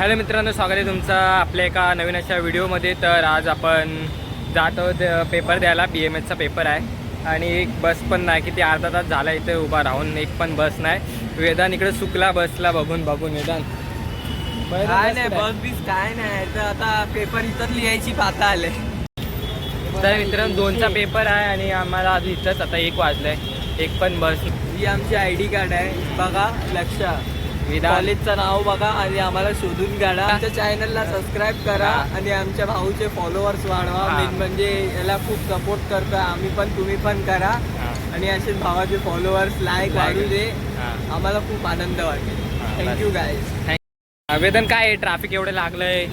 Hello मित्रांनो स्वागत आहे तुमचं आपल्या एका नवीन अशा व्हिडिओमध्ये. तर आज आपण जात आहोत पेपर द्यायला. बी एम एसचा पेपर आहे. आणि एक बस पण नाही की ती अर्धा तास झाला इथे उभा राहून. एक पण बस नाही. वेदान इकडे सुकला बसला बघून बघून वेदान. काय बस नाही आहे? बस बीस काय नाही. तर आता पेपर इथं लिहायची पाता आले. तर मित्रांनो दोनचा पेपर आहे आणि आम्हाला आज इथंच आता एक वाजलंय. एक पण बस ही आमची आय डी कार्ड आहे. बघा लक्ष. कॉलेजचं नाव बघा आणि आम्हाला शोधून काढा. आमच्या चॅनलला सबस्क्राईब करा. आणि आमच्या भाऊचे फॉलोअर्स वाढवा. मेन म्हणजे याला खूप सपोर्ट करतो आम्ही पण तुम्ही पण करा. आणि असेच भावाचे फॉलोअर्स लाईक वाढू दे. आम्हाला खूप आनंद वाटेल. थँक्यू गाईज वेदन काय आहे? ट्रॅफिक एवढं लागलंय.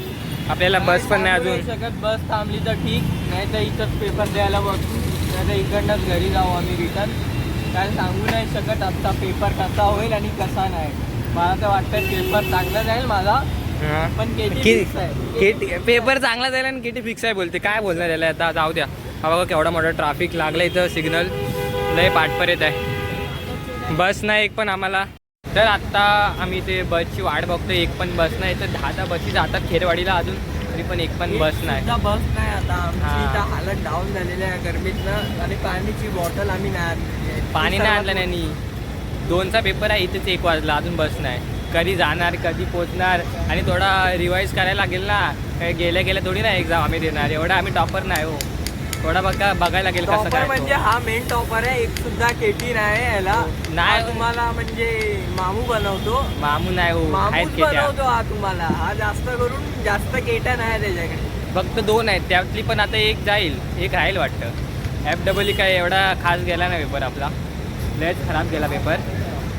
आपल्याला बस पण नाही अजून. शकत. बस थांबली तर ठीक. नाही तर इथंच पेपर द्यायला बघ. नाही तर इकडनंच घरी जाऊ आम्ही रिटर्न काय सांगू नाही शकत. आजचा पेपर कसा होईल आणि कसा नाही. मला तर वाटतं पेपर चांगला जाईल माझा. पण पेपर चांगला जाईल आणि किती फिक्स आहे बोलते. काय बोलणार त्याला आता? जाऊ द्या. हा बघा केवढा मोठा ट्रॅफिक लागलं इथं सिग्नल लय पाठपर्यंत आहे. बस नाही एक पण आम्हाला. तर आत्ता आम्ही ते बसची वाट बघतो एक पण बस नाही. तर दहा दहा बसी जातात खेरवाडीला अजून. तरी पण एक पण बस नाही. बस नाही आता. हा. हालत डाऊन झालेली आहे. गरमीतनं आणि पाण्याची बॉटल आम्ही नाही आणली. पाणी नाही आणलं नाही दोनचा पेपर आहे इथेच एक वाजला अजून बस नाही. कधी जाणार कधी पोचणार आणि थोडा रिवाईज करायला लागेल ना. काही गेल्या गेल्या थोडी ना एक्झाम आम्ही देणार एवढा आम्ही टॉपर नाही हो. थोडा बघा बघायला लागेल कसं काय म्हणजे. हा मेन टॉपर आहे एक सुद्धा केटी नाही याला. नाही. तुम्हाला म्हणजे मामू बनवतो. मामू नाही हो केट्या बनवतो हा तुम्हाला. हा जास्त करून जास्त केटा नाही त्याच्याकडे. फक्त दोन आहेत त्यातली पण आता एक जाईल एक राहील वाटतं. एफ डबल काय एवढा खास गेला नाही पेपर आपला. लयच खराब गेला पेपर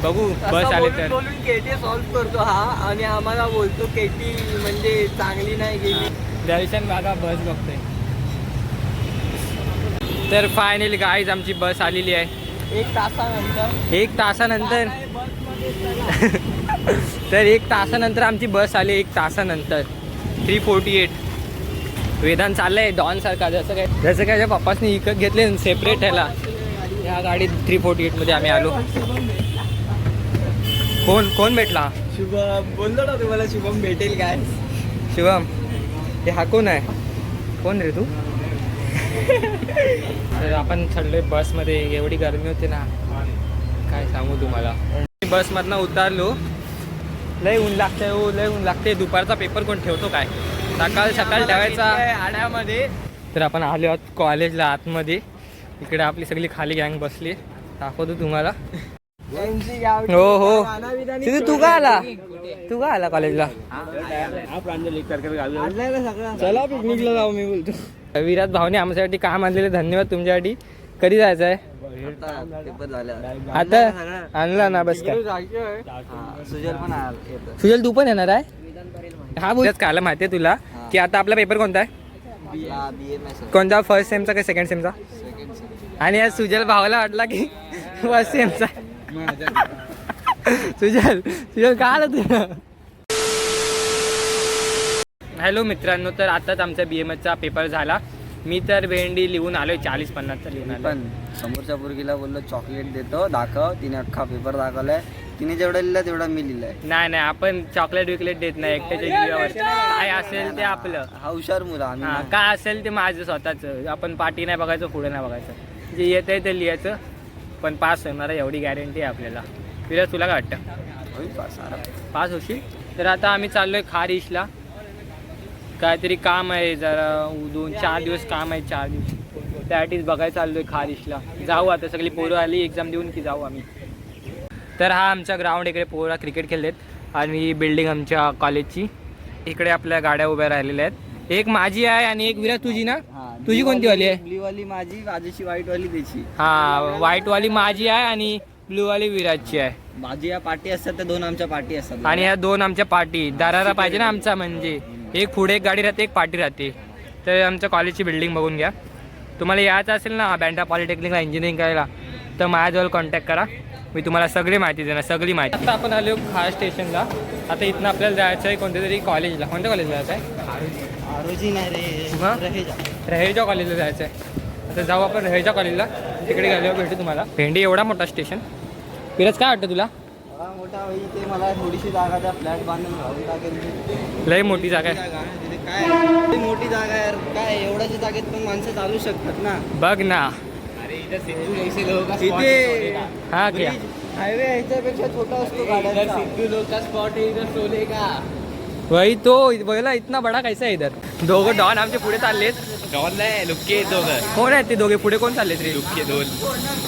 बघू बस आले तर. बोलून केटी सॉल्व्ह करतो हा. आणि आम्हाला बोलतो केटी म्हणजे चांगली नाही गेली. दर्शन बागा बस बघतोय. तर फायनली गाईज आमची बस आलेली आहे. एक तासानंतर. एक तासानंतर. तर एक तासानंतर आमची बस आली एक तासानंतर. थ्री फोर्टी एट वेदांत चाललंय डॉन सारखा जसं काय जसं काय पप्पासनी विकत घेतले सेपरेट ह्याला. या गाडीत थ्री फोर्टी एटमध्ये आम्ही आलो. कोण कोण भेटला? शुभम बोललो ना तुम्हाला शुभम भेटेल काय? शिवम हे हा कोण आहे? कोण रे तू? तर आपण चढलोय बसमध्ये एवढी गरमी होती ना. काय सांगू तुम्हाला? बसमधनं उतारलो. लय ऊन लागतंय हो लय ऊन लागते दुपारचा पेपर कोण ठेवतो काय? सकाळ सकाळ ठेवायचा. आड्यामध्ये. तर आपण आलो आहोत कॉलेजला आतमध्ये. इकडे आपली सगळी खाली गँग बसली. दाखवतो तुम्हाला. हो हो. तिथे तू का आला? तू का आला कॉलेजला चला पिकनिकला जाऊ मी बोलतो. विराट भाऊने आमच्यासाठी काम आणलेले धन्यवाद तुमच्यासाठी. कधी जायचं आहे पेपर झाले आता आणला ना बस काय सुजल पण सुजल तू पण येणार आहे? हा बोलत कायला माहिती आहे तुला की आता आपला पेपर कोणता आहे? कोणता? फर्स्ट सेमचा का सेकंड सेमचा आणि आज सुजल भावाला वाटला की फर्स्ट सेमचा सुजल सुजल का आलं तुला हॅलो मित्रांनो तर आताच आमचा बी एम एसचा पेपर झाला. मी तर भेंडी लिहून आलोय चाळीस पन्नासचा लिहून आलो पण. समोरच्या पोरगीला बोललो चॉकलेट देतो दाखव तिने अख्खा पेपर दाखवलाय. तिने जेवढा लिहिला तेवढा मी लिहिलाय. नाही नाही आपण चॉकलेट विकलेट देत नाही एकट्याच्या जीवावर काय असेल ते आपलं. हा हुशार मुलं आम्ही हा नाही. काय असेल ते माझं स्वतःच. आपण पाठी नाही बघायचं पुढे नाही बघायचं. जे येत आहे ते लिहायचं. पण पास होणार आहे एवढी गॅरंटी आहे आपल्याला. विराज तुला काय वाटतं? होईल पास होशील? तर आता आम्ही चाललोय खार इशला काहीतरी काम आहे जरा दोन चार दिवस काम आहे चार दिवस. त्यासाठीच बघायला चाललोय खार इशला जाऊ आता सगळी पोरं आली एक्झाम देऊन की जाऊ आम्ही. तर हा आमचा ग्राउंड इकडे पोरा क्रिकेट खेळलेत. आणि बिल्डिंग आमच्या कॉलेजची इकडे आपल्या गाड्या उभ्या राहिलेल्या आहेत. एक माझी आहे आणि एक विराज तुझी ना? हा, तुझी कोणती वाली आहे? ब्ल्यू वाली माझी माझीची व्हाईट वाली त्याची. हा व्हाईटवाली माझी आहे आणि ब्लूवाली विराजची आहे. माझी या पार्टी असतात त्या दोन आमच्या पार्टी असतात. आणि ह्या दोन आमच्या पार्टी दरारा पाहिजे ना आमचा म्हणजे. एक पुढे एक गाडी राहते एक पार्टी राहते. तर आमच्या कॉलेजची बिल्डिंग बघून घ्या. तुम्हाला यायचं असेल ना बँडा पॉलिटेक्निकला इंजिनिअरिंग करायला तर माझ्याजवळ कॉन्टॅक्ट करा. मी तुम्हाला सगळी माहिती देणार सगळी माहिती. आता आपण आलो खास स्टेशनला आता इथनं आपल्याला जायचं आहे कोणत्या तरी कॉलेजला कोणत्या कॉलेजला जायचं आहे आरोजी नाही रे? रहेजा. रहेजा कॉलेजला जायचं आहे आता जाऊ आपण रहेजा कॉलेजला तिकडे गेल्यावर भेटू तुम्हाला. भेंडी एवढा मोठा स्टेशन विराज काय वाटतं तुला? हा, मोठा होई ते मला थोडीशी जागा त्या फ्लॅट बांधून टाकेल. लय मोठी जागा आहे. जागा आहे. तिथे काय? मोठी जागा आहे. यार. काय एवढ्याच्या जागेत पण माणसं चालू शकतात ना? बघ ना. इथे है. हा क्या हायवे ह्याच्यापेक्षा छोटा असतो गाड्यांचा. सिद्धू लोग का स्पॉट इधर सोने का? वही तो बोला इतना बडा कैसा आहे इधर? दोघं डॉन आमचे पुढे चाललेत डॉन नाही लुक्के दोघं कोण आहेत ते दोघे पुढे कोण चाललेत रे? लुक्के दोन।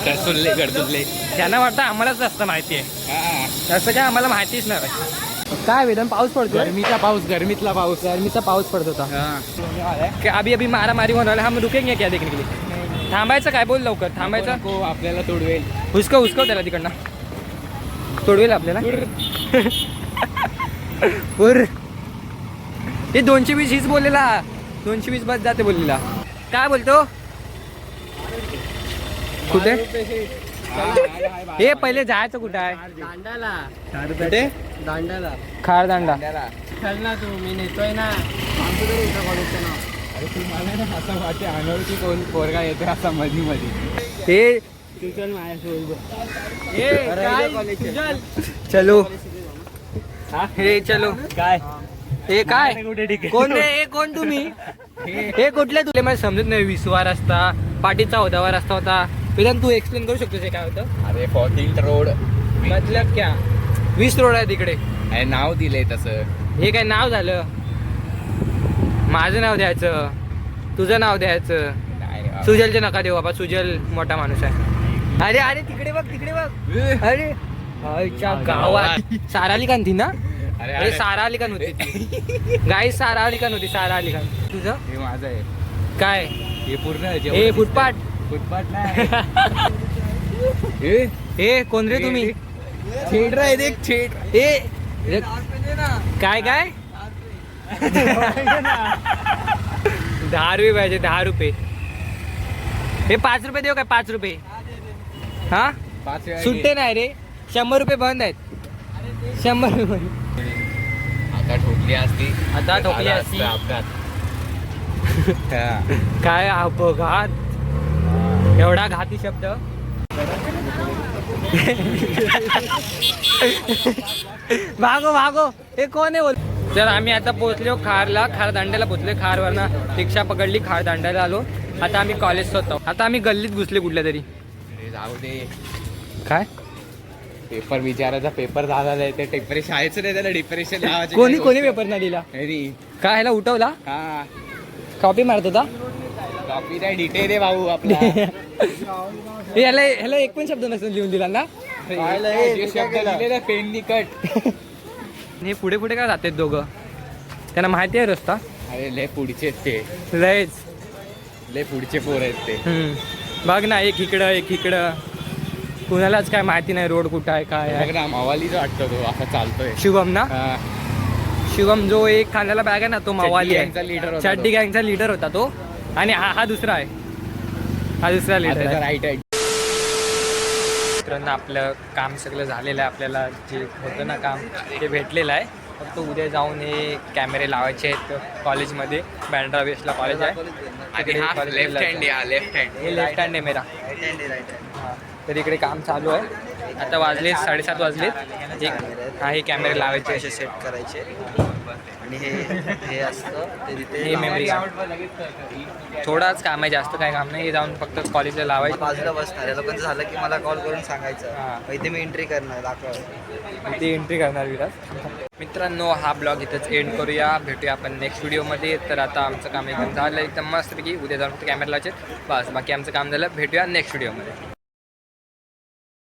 गडसुल्ले गडसुल्ले त्यांना वाटतं आम्हालाच जास्त माहिती आहे. हा. तसं काय आम्हाला माहितीच नाही काय वेदन पाऊस पडतो गरमीचा पाऊस गरमीतला पाऊस. गरमीचा पाऊस पडत होता. हा. अभी अभी मारा मारी होणार हम रुकेंगे क्या देखने के लिए? थांबायचं काय? बोल लवकर. थांबायचं? आपल्याला तोडवेल. हुसकव हुसकव त्याला तिकडनं? तोडवेल आपल्याला? उर. हे दोनशे वीस हीच बोललेला. दोनशे वीस बस जाते बोललेला. काय बोलतो? कुठे? हे पहिले जायचं कुठं आहे? दांडाला. दांडाला. खार दांडा. चल ना तू मी नेतोय ना. कोण पोरगा येतो असा मधी मध्ये हे चलो हे चलो. काय? हे काय? कोण रे? हे कोण तुम्ही? हे कुठले तुले? मला समजत नाही. विसवा रस्ता पाठीचा होदावा रस्ता होता. वेदांत तू एक्सप्लेन करू शकतोस हे काय होतं? अरे फोर्टीन रोड मतलब क्या? वीस रोड आहे तिकडे. नाव दिलंय तसं. हे काय नाव झालं? माझं नाव द्यायचं. तुझं नाव द्यायचं. सुजलचे नका देऊ बाबा. सुजल मोठा माणूस आहे. अरे अरे तिकडे बघ तिकडे बघ. अरे गावात. सारा अली खान थी ना? अरे अरे. सारा अली खान होती गाई सारा अली खान होती सारा अली खान. तुझं? हे माझं आहे. काय? हे पूर्ण हे फुटपाट नाही. हे? हे कोण रे तुम्ही? छेड रे एक छेड. ए काय काय? दहा रुपये पाहिजे दहा रुपये. हे पाच रुपये देऊ काय? पाच रुपये. हा? सुट्टे नाही रे. शंभर रुपये बंद आहेत. शंभर रुपये. आता ठोकली असती. आता ठोकली झालं असती. असतं अपघात. हा. काय अपघात? एवढा घाती शब्द? भागो भागो. हे कोण आहे बोल? तर आम्ही आता पोहोचलो खारला. खार दांड्याला पोहोचलो. खारवरनं रिक्षा पकडली. खार दांड्याला आलो. आता आम्ही कॉलेज होतो आता आम्ही गल्लीत घुसले कुठल्या तरी. अरे जाऊ दे. काय? पेपर विचारायचा पेपर झाला नाही ते डिप्रेशन शाळेचं नाही त्याला डिप्रेशन लावायचं कोणी कोणी पेपर नाही दिला? अरे काय ह्याला उठवला? हा. कॉपी मारत होता? कॉपी नाही डिटेल आहे भाऊ आपला. हे ह्याला ह्याला एक पण शब्द नसेल लिहून दिला ना? हे, जे शब्द? लिहिले ना पेननी कट हे पुढे पुढे काय जातात दोघं? त्यांना माहिती आहे रस्ता? अरे लय पुढचे ते. लयच. लय पुढचे पोर आहेत ते. हम्म. बघ ना एक इकडं एक इकडं. कुणालाच काय माहिती नाही रोड कुठं आहे काय आहे. ना मावालीच वाटतो तो असा चालतोय. शुभम ना. शुभम जो एक खांद्याला बॅग आहे ना तो मावाली गँगचा leader आहे होता तो. चड्डी गँगचा लीडर होता तो. आणि हा हा दुसरा आहे. हा दुसरा लीडर आहे. राईट आहे. मित्रांनो आपलं काम सगळं झालेलं आहे. आपल्याला जे होतं ना काम ते भेटलेलं आहे. फक्त उद्या जाऊन हे कॅमेरे लावायचे आहेत कॉलेजमध्ये. बँड्रा वेस्टला कॉलेज आहे. आणि हा लेफ्ट ला हँड. हा लेफ्ट हँड हे लेफ्ट हँड आहे मेरा. तर इकडे काम चालू आहे. आता वाजले साडेसात वाजलेत एक हा हे कॅमेरे लावायचे. असे सेट करायचे. आणि हे हे असतं. ते तिथे हे लावायचं. थोडाच काम आहे जास्त काय काम नाही. हे जाऊन फक्त कॉलेजला लावायचं. बाजूला बसणार या लोकांचं झालं की मला कॉल करून सांगायचं. हा. इथे मी एंट्री करणार दाखव. ते एंट्री करणार विराज. मित्रांनो हा ब्लॉग इथंच एंड करूया. भेटूया आपण नेक्स्ट व्हिडिओमध्ये तर आता आमचं काम एकदम झालं. एकदम मस्तपैकी. उद्या जाऊन फक्त कॅमेरा लावायचे. बस बाकी आमचं काम झालं. भेटूया नेक्स्ट व्हिडिओमध्ये